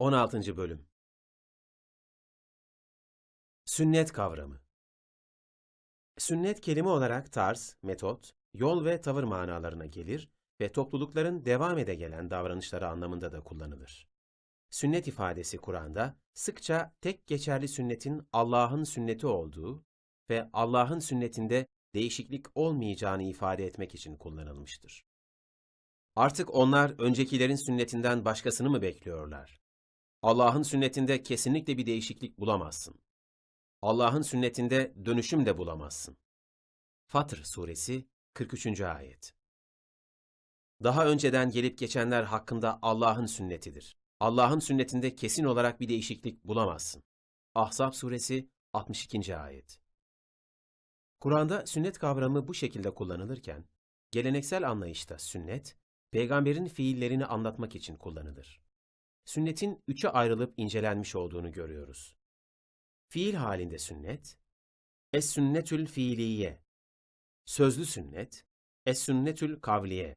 16. Bölüm Sünnet kavramı Sünnet kelime olarak tarz, metot, yol ve tavır manalarına gelir ve toplulukların devam ede gelen davranışları anlamında da kullanılır. Sünnet ifadesi Kur'an'da sıkça tek geçerli sünnetin Allah'ın sünneti olduğu ve Allah'ın sünnetinde değişiklik olmayacağını ifade etmek için kullanılmıştır. Artık onlar öncekilerin sünnetinden başkasını mı bekliyorlar? Allah'ın sünnetinde kesinlikle bir değişiklik bulamazsın. Allah'ın sünnetinde dönüşüm de bulamazsın. Fatır Suresi 43. Ayet Daha önceden gelip geçenler hakkında Allah'ın sünnetidir. Allah'ın sünnetinde kesin olarak bir değişiklik bulamazsın. Ahzab Suresi 62. Ayet Kur'an'da sünnet kavramı bu şekilde kullanılırken, geleneksel anlayışta sünnet, peygamberin fiillerini anlatmak için kullanılır. Sünnetin üçe ayrılıp incelenmiş olduğunu görüyoruz. Fiil halinde sünnet, es-sünnetül fiiliye, sözlü sünnet, es-sünnetül kavliye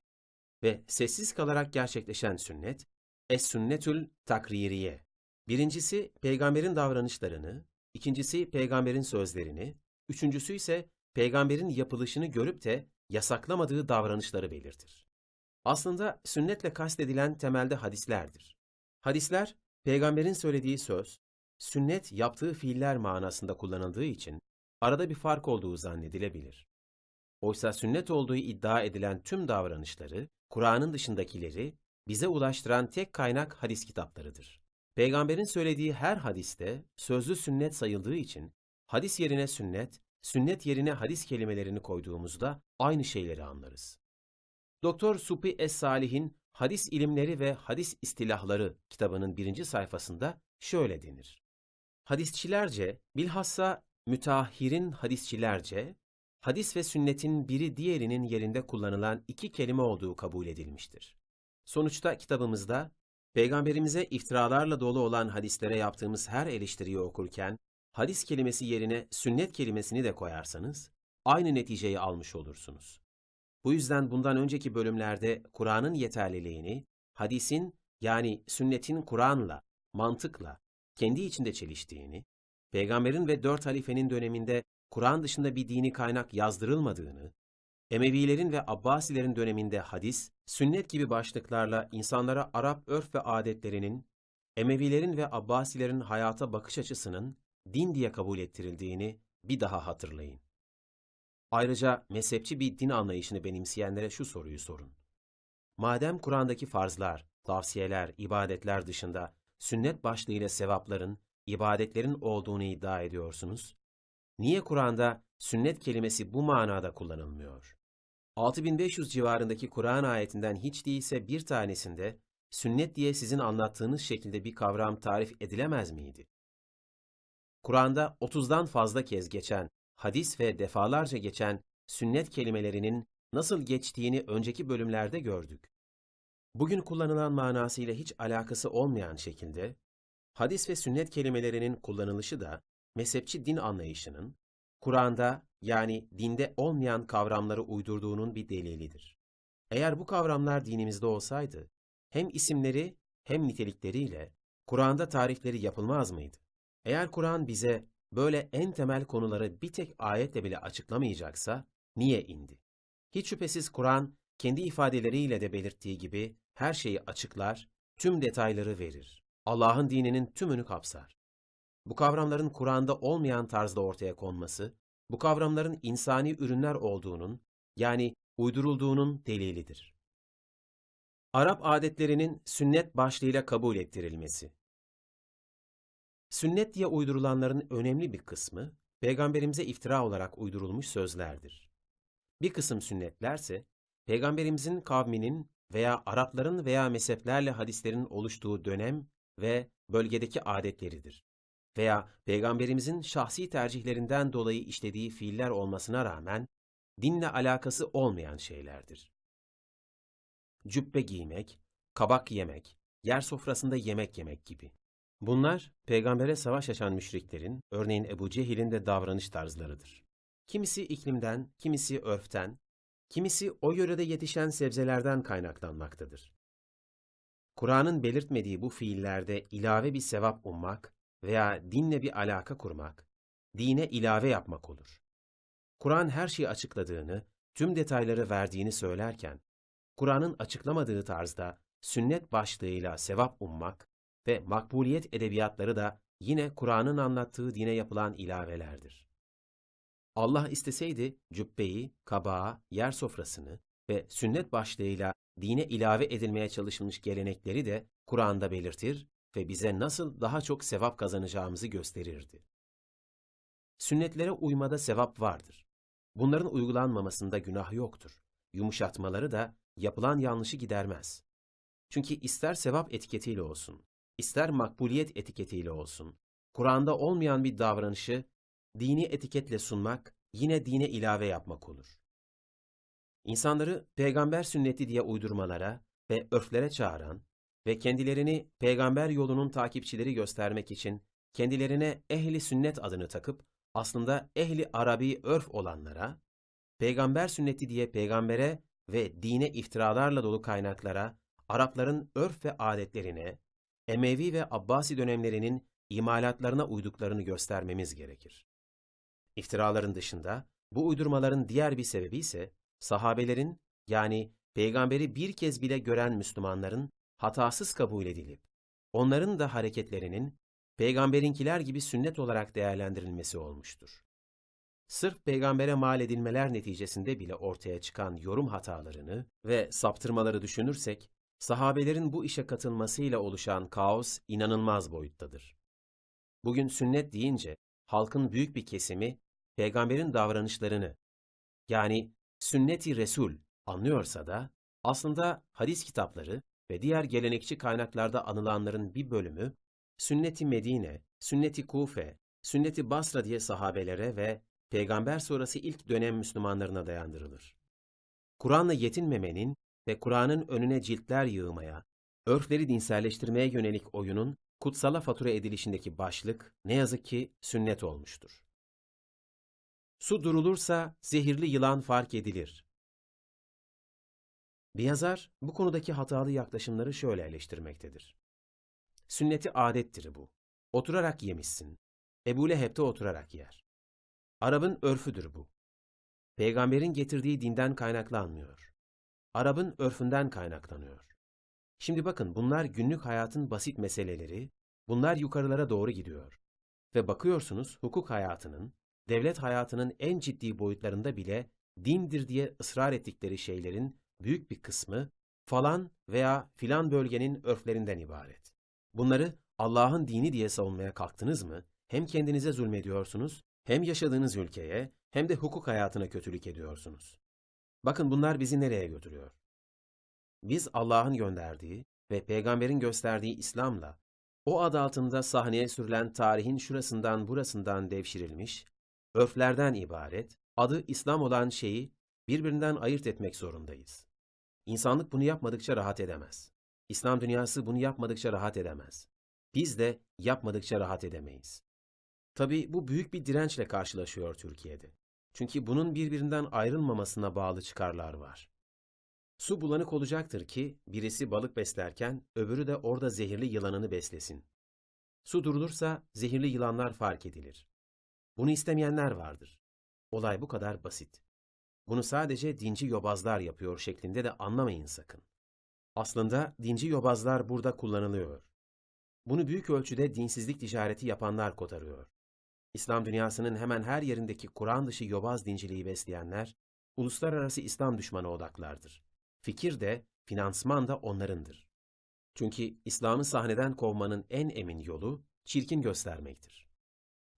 ve sessiz kalarak gerçekleşen sünnet, es-sünnetül takririye. Birincisi peygamberin davranışlarını, ikincisi peygamberin sözlerini, üçüncüsü ise peygamberin yapılışını görüp de yasaklamadığı davranışları belirtir. Aslında sünnetle kastedilen temelde hadislerdir. Hadisler, peygamberin söylediği söz, sünnet yaptığı fiiller manasında kullanıldığı için arada bir fark olduğu zannedilebilir. Oysa sünnet olduğu iddia edilen tüm davranışları, Kur'an'ın dışındakileri bize ulaştıran tek kaynak hadis kitaplarıdır. Peygamberin söylediği her hadiste sözlü sünnet sayıldığı için hadis yerine sünnet, sünnet yerine hadis kelimelerini koyduğumuzda aynı şeyleri anlarız. Doktor Supi Es-Salih'in Hadis İlimleri ve Hadis İstilahları kitabının birinci sayfasında şöyle denir. Hadisçilerce, bilhassa müteahhirin hadisçilerce, hadis ve sünnetin biri diğerinin yerinde kullanılan iki kelime olduğu kabul edilmiştir. Sonuçta kitabımızda, Peygamberimize iftiralarla dolu olan hadislere yaptığımız her eleştiriyi okurken, hadis kelimesi yerine sünnet kelimesini de koyarsanız, aynı neticeyi almış olursunuz. Bu yüzden bundan önceki bölümlerde Kur'an'ın yeterliliğini, hadisin yani sünnetin Kur'an'la, mantıkla, kendi içinde çeliştiğini, peygamberin ve dört halifenin döneminde Kur'an dışında bir dini kaynak yazdırılmadığını, Emevilerin ve Abbasilerin döneminde hadis, sünnet gibi başlıklarla insanlara Arap örf ve adetlerinin, Emevilerin ve Abbasilerin hayata bakış açısının din diye kabul ettirildiğini bir daha hatırlayın. Ayrıca mezhepçi bir din anlayışını benimseyenlere şu soruyu sorun. Madem Kur'an'daki farzlar, tavsiyeler, ibadetler dışında sünnet başlığıyla sevapların, ibadetlerin olduğunu iddia ediyorsunuz, niye Kur'an'da sünnet kelimesi bu manada kullanılmıyor? 6500 civarındaki Kur'an ayetinden hiç değilse bir tanesinde sünnet diye sizin anlattığınız şekilde bir kavram tarif edilemez miydi? Kur'an'da 30'dan fazla kez geçen, hadis ve defalarca geçen sünnet kelimelerinin nasıl geçtiğini önceki bölümlerde gördük. Bugün kullanılan manasıyla hiç alakası olmayan şekilde, hadis ve sünnet kelimelerinin kullanılışı da mezhepçi din anlayışının, Kur'an'da yani dinde olmayan kavramları uydurduğunun bir delilidir. Eğer bu kavramlar dinimizde olsaydı, hem isimleri hem nitelikleriyle Kur'an'da tarifleri yapılmaz mıydı? Eğer Kur'an bize böyle en temel konuları bir tek ayetle bile açıklamayacaksa niye indi? Hiç şüphesiz Kur'an kendi ifadeleriyle de belirttiği gibi her şeyi açıklar, tüm detayları verir. Allah'ın dininin tümünü kapsar. Bu kavramların Kur'an'da olmayan tarzda ortaya konması, bu kavramların insani ürünler olduğunun, yani uydurulduğunun delilidir. Arap adetlerinin sünnet başlığıyla kabul ettirilmesi. Sünnet diye uydurulanların önemli bir kısmı, peygamberimize iftira olarak uydurulmuş sözlerdir. Bir kısım sünnetlerse, peygamberimizin kavminin veya Arapların veya mezheplerle hadislerin oluştuğu dönem ve bölgedeki adetleridir. Veya peygamberimizin şahsi tercihlerinden dolayı işlediği fiiller olmasına rağmen dinle alakası olmayan şeylerdir. Cübbe giymek, kabak yemek, yer sofrasında yemek yemek gibi. Bunlar, peygambere savaş açan müşriklerin, örneğin Ebu Cehil'in de davranış tarzlarıdır. Kimisi iklimden, kimisi örften, kimisi o yörede yetişen sebzelerden kaynaklanmaktadır. Kur'an'ın belirtmediği bu fiillerde ilave bir sevap ummak veya dinle bir alaka kurmak, dine ilave yapmak olur. Kur'an her şeyi açıkladığını, tüm detayları verdiğini söylerken, Kur'an'ın açıklamadığı tarzda sünnet başlığıyla sevap ummak ve makbuliyet edebiyatları da yine Kur'an'ın anlattığı dine yapılan ilavelerdir. Allah isteseydi cübbeyi, kabağı, yer sofrasını ve sünnet başlığıyla dine ilave edilmeye çalışılmış gelenekleri de Kur'an'da belirtir ve bize nasıl daha çok sevap kazanacağımızı gösterirdi. Sünnetlere uymada sevap vardır. Bunların uygulanmamasında günah yoktur. Yumuşatmaları da yapılan yanlışı gidermez. Çünkü ister sevap etiketiyle olsun, ister makbuliyet etiketiyle olsun, Kur'an'da olmayan bir davranışı dini etiketle sunmak yine dine ilave yapmak olur. İnsanları peygamber sünneti diye uydurmalara ve örflere çağıran ve kendilerini peygamber yolunun takipçileri göstermek için kendilerine ehli sünnet adını takıp aslında ehli Arabi örf olanlara, peygamber sünneti diye peygambere ve dine iftiralarla dolu kaynaklara, Arapların örf ve adetlerine, Emevi ve Abbasi dönemlerinin imalatlarına uyduklarını göstermemiz gerekir. İftiraların dışında bu uydurmaların diğer bir sebebi ise sahabelerin yani peygamberi bir kez bile gören Müslümanların hatasız kabul edilip onların da hareketlerinin peygamberinkiler gibi sünnet olarak değerlendirilmesi olmuştur. Sırf peygambere mal edilmeler neticesinde bile ortaya çıkan yorum hatalarını ve saptırmaları düşünürsek, sahabelerin bu işe katılmasıyla oluşan kaos inanılmaz boyuttadır. Bugün sünnet deyince halkın büyük bir kesimi peygamberin davranışlarını yani sünnet-i Resul anlıyorsa da aslında hadis kitapları ve diğer gelenekçi kaynaklarda anılanların bir bölümü sünnet-i Medine, sünnet-i Kufe, sünnet-i Basra diye sahabelere ve peygamber sonrası ilk dönem Müslümanlarına dayandırılır. Kur'an'la yetinmemenin ve Kur'an'ın önüne ciltler yığmaya, örfleri dinselleştirmeye yönelik oyunun kutsala fatura edilişindeki başlık ne yazık ki sünnet olmuştur. Su durulursa zehirli yılan fark edilir. Bir yazar bu konudaki hatalı yaklaşımları şöyle eleştirmektedir. Sünneti adettir bu. Oturarak yemişsin. Ebu Leheb de oturarak yer. Arap'ın örfüdür bu. Peygamberin getirdiği dinden kaynaklanmıyor. Arap'ın örfünden kaynaklanıyor. Şimdi bakın bunlar günlük hayatın basit meseleleri, bunlar yukarılara doğru gidiyor. Ve bakıyorsunuz hukuk hayatının, devlet hayatının en ciddi boyutlarında bile dindir diye ısrar ettikleri şeylerin büyük bir kısmı falan veya filan bölgenin örflerinden ibaret. Bunları Allah'ın dini diye savunmaya kalktınız mı, hem kendinize zulmediyorsunuz, hem yaşadığınız ülkeye, hem de hukuk hayatına kötülük ediyorsunuz. Bakın bunlar bizi nereye götürüyor? Biz Allah'ın gönderdiği ve peygamberin gösterdiği İslam'la o adı altında sahneye sürülen tarihin şurasından burasından devşirilmiş, örflerden ibaret, adı İslam olan şeyi birbirinden ayırt etmek zorundayız. İnsanlık bunu yapmadıkça rahat edemez. İslam dünyası bunu yapmadıkça rahat edemez. Biz de yapmadıkça rahat edemeyiz. Tabii bu büyük bir dirençle karşılaşıyor Türkiye'de. Çünkü bunun birbirinden ayrılmamasına bağlı çıkarlar var. Su bulanık olacaktır ki birisi balık beslerken öbürü de orada zehirli yılanını beslesin. Su durulursa zehirli yılanlar fark edilir. Bunu istemeyenler vardır. Olay bu kadar basit. Bunu sadece dinci yobazlar yapıyor şeklinde de anlamayın sakın. Aslında dinci yobazlar burada kullanılıyor. Bunu büyük ölçüde dinsizlik ticareti yapanlar kotarıyor. İslam dünyasının hemen her yerindeki Kur'an dışı yobaz dinciliği besleyenler, uluslararası İslam düşmanı odaklardır. Fikir de, finansman da onlarındır. Çünkü İslam'ı sahneden kovmanın en emin yolu, çirkin göstermektir.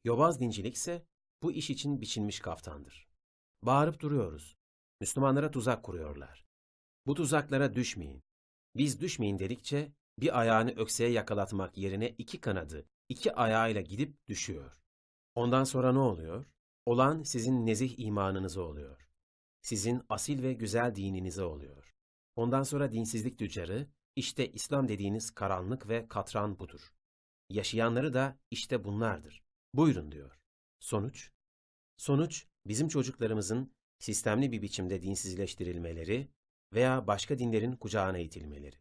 Yobaz dincilik ise bu iş için biçilmiş kaftandır. Bağırıp duruyoruz. Müslümanlara tuzak kuruyorlar. Bu tuzaklara düşmeyin. Biz düşmeyin dedikçe bir ayağını ökseye yakalatmak yerine iki kanadı, iki ayağıyla gidip düşüyor. Ondan sonra ne oluyor? Olan sizin nezih imanınıza oluyor. Sizin asil ve güzel dininize oluyor. Ondan sonra dinsizlik tüccarı, işte İslam dediğiniz karanlık ve katran budur. Yaşayanları da işte bunlardır. Buyurun diyor. Sonuç? Sonuç, bizim çocuklarımızın sistemli bir biçimde dinsizleştirilmeleri veya başka dinlerin kucağına itilmeleri.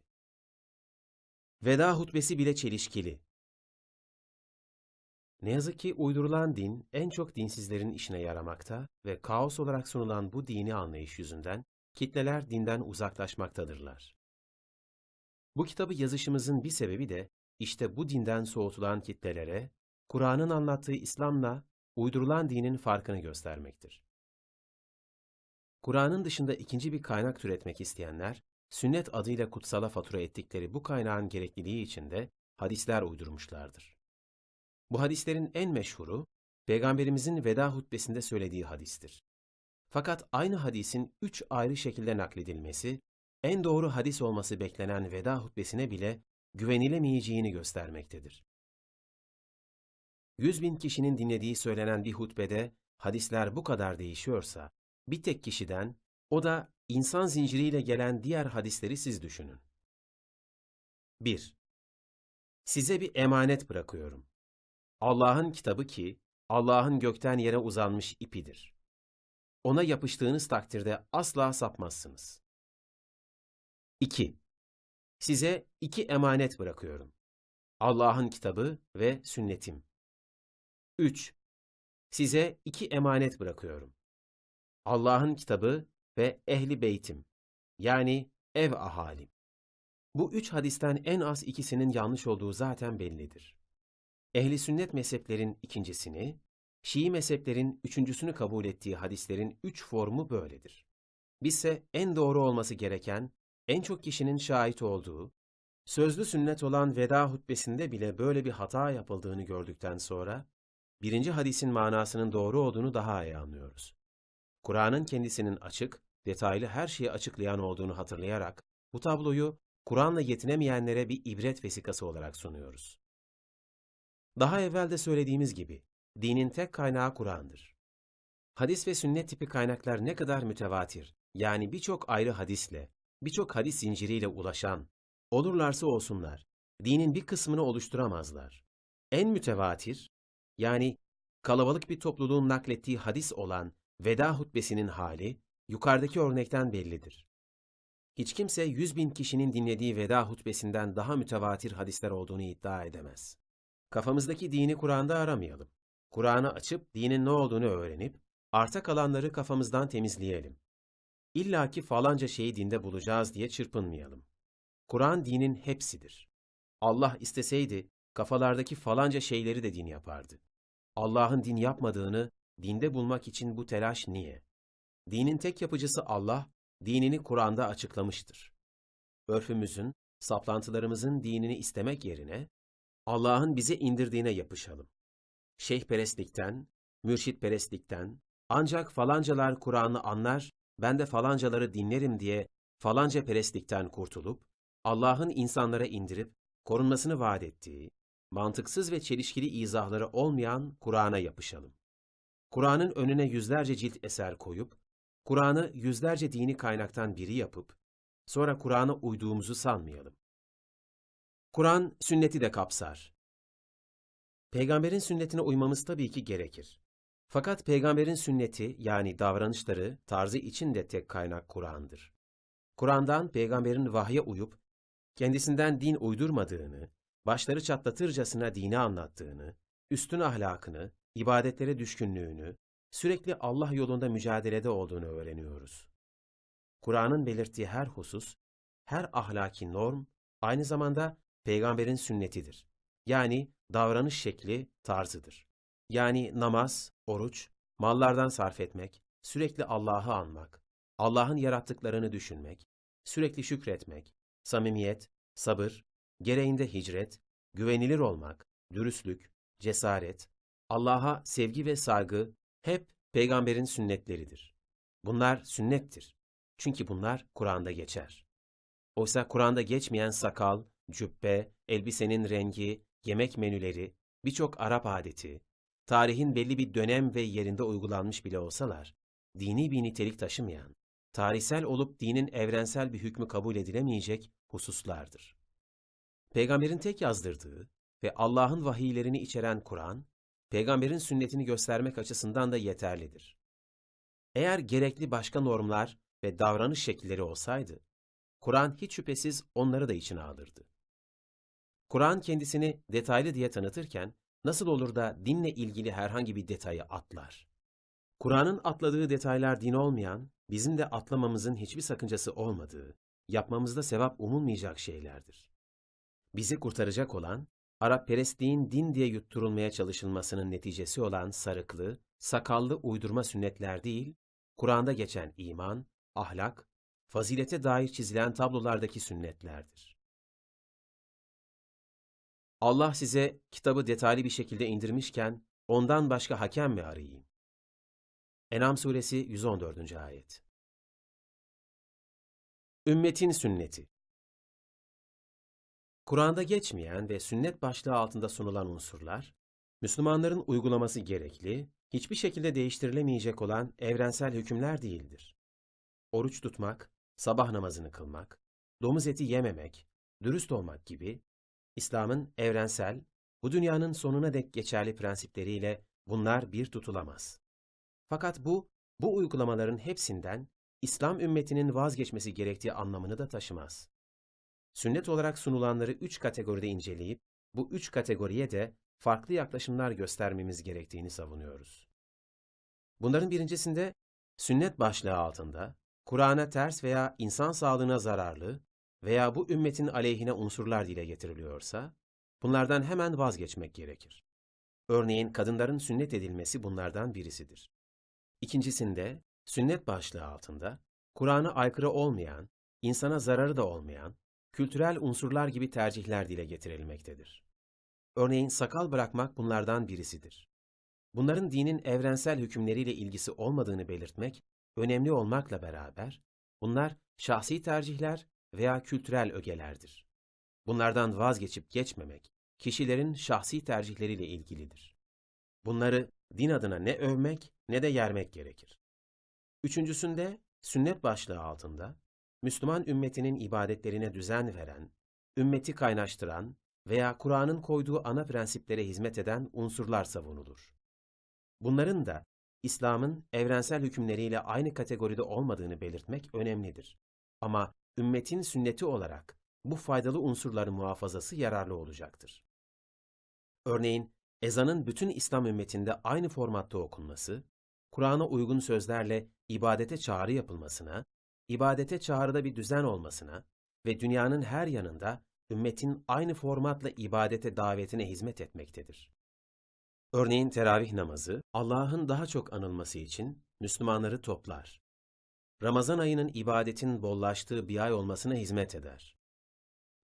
Veda hutbesi bile çelişkili. Ne yazık ki uydurulan din en çok dinsizlerin işine yaramakta ve kaos olarak sunulan bu dini anlayış yüzünden kitleler dinden uzaklaşmaktadırlar. Bu kitabı yazışımızın bir sebebi de işte bu dinden soğutulan kitlelere Kur'an'ın anlattığı İslam'la uydurulan dinin farkını göstermektir. Kur'an'ın dışında ikinci bir kaynak türetmek isteyenler, sünnet adıyla kutsala fatura ettikleri bu kaynağın gerekliliği için de hadisler uydurmuşlardır. Bu hadislerin en meşhuru, Peygamberimizin veda hutbesinde söylediği hadistir. Fakat aynı hadisin üç ayrı şekilde nakledilmesi, en doğru hadis olması beklenen veda hutbesine bile güvenilemeyeceğini göstermektedir. Yüz bin kişinin dinlediği söylenen bir hutbede hadisler bu kadar değişiyorsa, bir tek kişiden, o da insan zinciriyle gelen diğer hadisleri siz düşünün. 1. Size bir emanet bırakıyorum. Allah'ın kitabı ki, Allah'ın gökten yere uzanmış ipidir. Ona yapıştığınız takdirde asla sapmazsınız. 2. Size iki emanet bırakıyorum. Allah'ın kitabı ve sünnetim. 3. Size iki emanet bırakıyorum. Allah'ın kitabı ve ehli beytim. Yani ev ahalim. Bu üç hadisten en az ikisinin yanlış olduğu zaten bellidir. Ehli sünnet mezheplerin ikincisini, Şii mezheplerin üçüncüsünü kabul ettiği hadislerin üç formu böyledir. Bizse en doğru olması gereken, en çok kişinin şahit olduğu, sözlü sünnet olan veda hutbesinde bile böyle bir hata yapıldığını gördükten sonra, birinci hadisin manasının doğru olduğunu daha iyi anlıyoruz. Kur'an'ın kendisinin açık, detaylı her şeyi açıklayan olduğunu hatırlayarak, bu tabloyu Kur'an'la yetinemeyenlere bir ibret vesikası olarak sunuyoruz. Daha evvel de söylediğimiz gibi, dinin tek kaynağı Kur'an'dır. Hadis ve sünnet tipi kaynaklar ne kadar mütevatir, yani birçok ayrı hadisle, birçok hadis zinciriyle ulaşan, olurlarsa olsunlar, dinin bir kısmını oluşturamazlar. En mütevatir, yani kalabalık bir topluluğun naklettiği hadis olan veda hutbesinin hali, yukarıdaki örnekten bellidir. Hiç kimse yüz bin kişinin dinlediği veda hutbesinden daha mütevatir hadisler olduğunu iddia edemez. Kafamızdaki dini Kur'an'da aramayalım. Kur'an'ı açıp dinin ne olduğunu öğrenip, arta kalanları kafamızdan temizleyelim. İlla ki falanca şeyi dinde bulacağız diye çırpınmayalım. Kur'an dinin hepsidir. Allah isteseydi kafalardaki falanca şeyleri de din yapardı. Allah'ın din yapmadığını dinde bulmak için bu telaş niye? Dinin tek yapıcısı Allah, dinini Kur'an'da açıklamıştır. Örfümüzün, saplantılarımızın dinini istemek yerine, Allah'ın bize indirdiğine yapışalım. Şeyhperestlikten, mürşitperestlikten, ancak falancalar Kur'an'ı anlar, ben de falancaları dinlerim diye falanca perestlikten kurtulup, Allah'ın insanlara indirip, korunmasını vaat ettiği, mantıksız ve çelişkili izahları olmayan Kur'an'a yapışalım. Kur'an'ın önüne yüzlerce cilt eser koyup, Kur'an'ı yüzlerce dini kaynaktan biri yapıp, sonra Kur'an'a uyduğumuzu sanmayalım. Kur'an, sünneti de kapsar. Peygamberin sünnetine uymamız tabii ki gerekir. Fakat peygamberin sünneti yani davranışları, tarzı için de tek kaynak Kur'an'dır. Kur'an'dan peygamberin vahye uyup, kendisinden din uydurmadığını, başları çatlatırcasına dini anlattığını, üstün ahlakını, ibadetlere düşkünlüğünü, sürekli Allah yolunda mücadelede olduğunu öğreniyoruz. Kur'an'ın belirttiği her husus, her ahlaki norm, aynı zamanda peygamberin sünnetidir. Yani davranış şekli, tarzıdır. Yani namaz, oruç, mallardan sarf etmek, sürekli Allah'ı anmak, Allah'ın yarattıklarını düşünmek, sürekli şükretmek, samimiyet, sabır, gereğinde hicret, güvenilir olmak, dürüstlük, cesaret, Allah'a sevgi ve saygı hep peygamberin sünnetleridir. Bunlar sünnettir. Çünkü bunlar Kur'an'da geçer. Oysa Kur'an'da geçmeyen sakal, cübbe, elbisenin rengi, yemek menüleri, birçok Arap adeti, tarihin belli bir dönem ve yerinde uygulanmış bile olsalar, dini bir nitelik taşımayan, tarihsel olup dinin evrensel bir hükmü kabul edilemeyecek hususlardır. Peygamberin tek yazdırdığı ve Allah'ın vahiylerini içeren Kur'an, peygamberin sünnetini göstermek açısından da yeterlidir. Eğer gerekli başka normlar ve davranış şekilleri olsaydı, Kur'an hiç şüphesiz onları da içine alırdı. Kur'an kendisini detaylı diye tanıtırken nasıl olur da dinle ilgili herhangi bir detayı atlar? Kur'an'ın atladığı detaylar din olmayan, bizim de atlamamızın hiçbir sakıncası olmadığı, yapmamızda sevap umulmayacak şeylerdir. Bizi kurtaracak olan, Arapperestliğin din diye yutturulmaya çalışılmasının neticesi olan sarıklı, sakallı uydurma sünnetler değil, Kur'an'da geçen iman, ahlak, fazilete dair çizilen tablolardaki sünnetlerdir. Allah size kitabı detaylı bir şekilde indirmişken, ondan başka hakem mi arayayım? En'am suresi 114. ayet. Ümmetin sünneti Kur'an'da geçmeyen ve sünnet başlığı altında sunulan unsurlar, Müslümanların uygulaması gerekli, hiçbir şekilde değiştirilemeyecek olan evrensel hükümler değildir. Oruç tutmak, sabah namazını kılmak, domuz eti yememek, dürüst olmak gibi, İslam'ın evrensel, bu dünyanın sonuna dek geçerli prensipleriyle bunlar bir tutulamaz. Fakat bu, bu uygulamaların hepsinden İslam ümmetinin vazgeçmesi gerektiği anlamını da taşımaz. Sünnet olarak sunulanları üç kategoride inceleyip, bu üç kategoriye de farklı yaklaşımlar göstermemiz gerektiğini savunuyoruz. Bunların birincisinde, sünnet başlığı altında, Kur'an'a ters veya insan sağlığına zararlı veya bu ümmetin aleyhine unsurlar dile getiriliyorsa, bunlardan hemen vazgeçmek gerekir. Örneğin kadınların sünnet edilmesi bunlardan birisidir. İkincisinde, sünnet başlığı altında, Kur'an'a aykırı olmayan, insana zararı da olmayan, kültürel unsurlar gibi tercihler dile getirilmektedir. Örneğin sakal bırakmak bunlardan birisidir. Bunların dinin evrensel hükümleriyle ilgisi olmadığını belirtmek önemli olmakla beraber, bunlar şahsi tercihler veya kültürel ögelerdir. Bunlardan vazgeçip geçmemek, kişilerin şahsi tercihleriyle ilgilidir. Bunları din adına ne övmek ne de yermek gerekir. Üçüncüsünde, sünnet başlığı altında, Müslüman ümmetinin ibadetlerine düzen veren, ümmeti kaynaştıran veya Kur'an'ın koyduğu ana prensiplere hizmet eden unsurlar savunulur. Bunların da İslam'ın evrensel hükümleriyle aynı kategoride olmadığını belirtmek önemlidir. Ama ümmetin sünneti olarak bu faydalı unsurların muhafazası yararlı olacaktır. Örneğin, ezanın bütün İslam ümmetinde aynı formatta okunması, Kur'an'a uygun sözlerle ibadete çağrı yapılmasına, ibadete çağrıda bir düzen olmasına ve dünyanın her yanında ümmetin aynı formatla ibadete davetine hizmet etmektedir. Örneğin teravih namazı, Allah'ın daha çok anılması için Müslümanları toplar. Ramazan ayının ibadetin bollaştığı bir ay olmasına hizmet eder.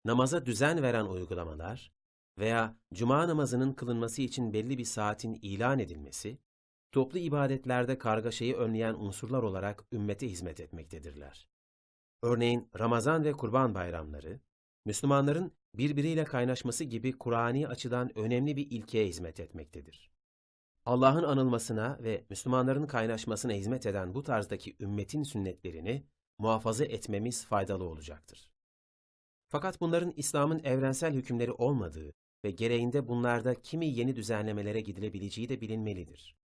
Namaza düzen veren uygulamalar veya cuma namazının kılınması için belli bir saatin ilan edilmesi, toplu ibadetlerde kargaşayı önleyen unsurlar olarak ümmete hizmet etmektedirler. Örneğin Ramazan ve Kurban bayramları, Müslümanların birbiriyle kaynaşması gibi Kur'ani açıdan önemli bir ilkeye hizmet etmektedir. Allah'ın anılmasına ve Müslümanların kaynaşmasına hizmet eden bu tarzdaki ümmetin sünnetlerini muhafaza etmemiz faydalı olacaktır. Fakat bunların İslam'ın evrensel hükümleri olmadığı ve gereğinde bunlarda kimi yeni düzenlemelere gidilebileceği de bilinmelidir.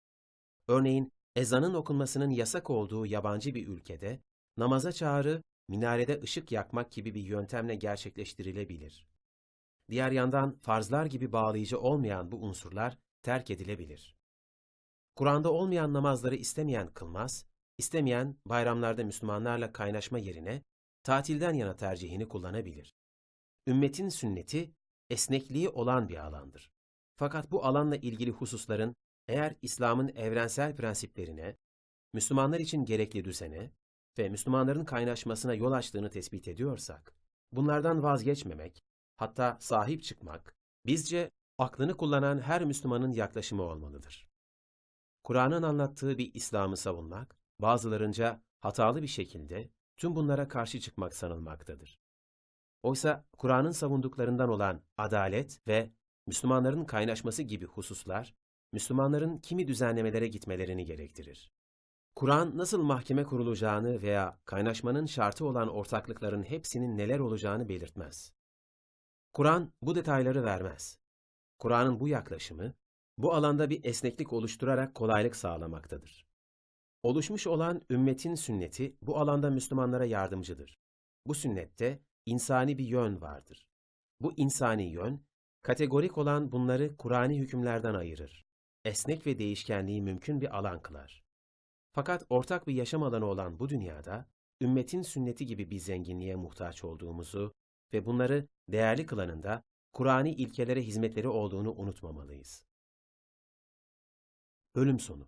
Örneğin ezanın okunmasının yasak olduğu yabancı bir ülkede namaza çağrı minarede ışık yakmak gibi bir yöntemle gerçekleştirilebilir. Diğer yandan farzlar gibi bağlayıcı olmayan bu unsurlar terk edilebilir. Kur'an'da olmayan namazları istemeyen kılmaz, istemeyen bayramlarda Müslümanlarla kaynaşma yerine tatilden yana tercihini kullanabilir. Ümmetin sünneti esnekliği olan bir alandır. Fakat bu alanla ilgili hususların eğer İslam'ın evrensel prensiplerine, Müslümanlar için gerekli düzene ve Müslümanların kaynaşmasına yol açtığını tespit ediyorsak, bunlardan vazgeçmemek, hatta sahip çıkmak, bizce aklını kullanan her Müslümanın yaklaşımı olmalıdır. Kur'an'ın anlattığı bir İslam'ı savunmak, bazılarınca hatalı bir şekilde tüm bunlara karşı çıkmak sanılmaktadır. Oysa Kur'an'ın savunduklarından olan adalet ve Müslümanların kaynaşması gibi hususlar, Müslümanların kimi düzenlemelere gitmelerini gerektirir. Kur'an nasıl mahkeme kurulacağını veya kaynaşmanın şartı olan ortaklıkların hepsinin neler olacağını belirtmez. Kur'an bu detayları vermez. Kur'an'ın bu yaklaşımı, bu alanda bir esneklik oluşturarak kolaylık sağlamaktadır. Oluşmuş olan ümmetin sünneti bu alanda Müslümanlara yardımcıdır. Bu sünnette insani bir yön vardır. Bu insani yön, Kategorik olan bunları Kur'ani hükümlerden ayırır. Esnek ve değişkenliği mümkün bir alan kılar. Fakat ortak bir yaşam alanı olan bu dünyada, ümmetin sünneti gibi bir zenginliğe muhtaç olduğumuzu ve bunları değerli kılanında Kur'ani ilkelere hizmetleri olduğunu unutmamalıyız. Bölüm sonu